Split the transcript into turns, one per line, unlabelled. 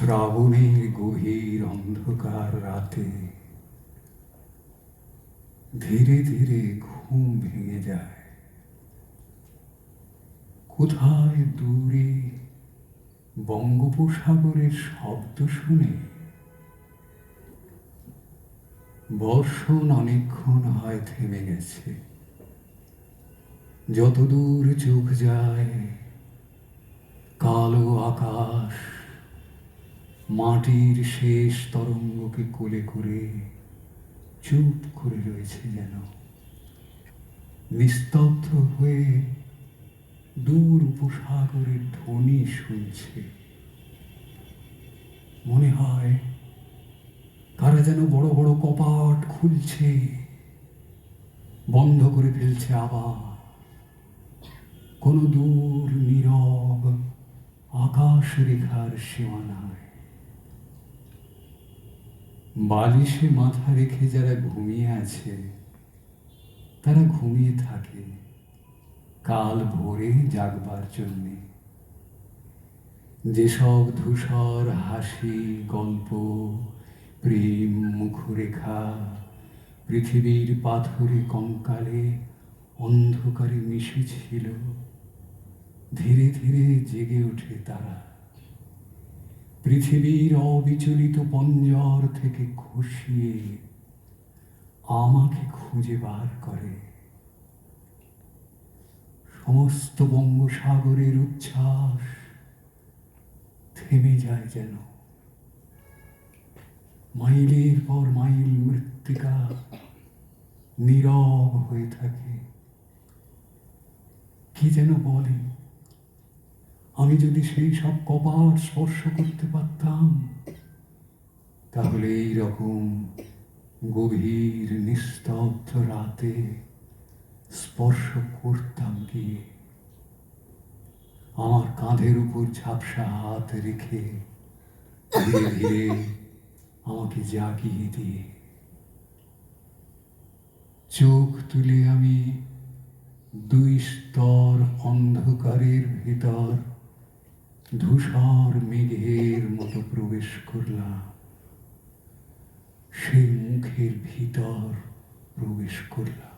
শ্রাবণের গভীর অন্ধকার রাতে ধীরে ধীরে ঘুম ভেঙে যায়। কোথায় দূরে বঙ্গোপসাগরের শব্দ শুনে বর্ষণ অনেকক্ষণ হয় থেমে গেছে। যতদূর চোখ যায় মাটির শেষ তরঙ্গকে কোলে করে চুপ করে রয়েছে যেন। নিস্তব্ধ হয়ে দূর উপসাগরের ধ্বনি শুনছে। মনে হয় কারা যেন বড় বড় কপাট খুলছে, বন্ধ করে ফেলছে আবার। কোনো দূর নীরব আকাশ রেখার সীমানায়। বালিশে মাথা রেখে যারা ঘুমিয়ে আছে, তারা ঘুমিয়ে থাকে কাল ভোরে জাগবার জন্যে। যেসব ধূসর হাসি, গল্প, প্রেম, মুখরেখা পৃথিবীর পাথরে কঙ্কালে অন্ধকারে মিশেছিল, ধীরে ধীরে জেগে ওঠে তারা। পৃথিবীর অবিচলিত পঞ্জর থেকে খসিয়ে আমাকে খুঁজে বার করে। সমস্ত বঙ্গসাগরের উচ্ছ্বাস থেমে যায় যেন। মাইলের পর মাইল মৃত্তিকা নীরব হয়ে থাকে। কি যেন বলে আমি যদি সেই সব কপাট স্পর্শ করতে পারতাম, তাহলে এই রকম গভীর নিস্তব্ধ রাতে স্পর্শ করতাম গিয়ে আমার কাঁধের উপর ঝাপসা হাত রেখে ধীরে ধীরে আমাকে জাগিয়ে দিয়ে চোখ তুলে আমি দুই স্তর অন্ধকারের ভিতর ধূসর মেঘের মতো প্রবেশ করলাম। সেই মুখের ভিতর প্রবেশ করলাম।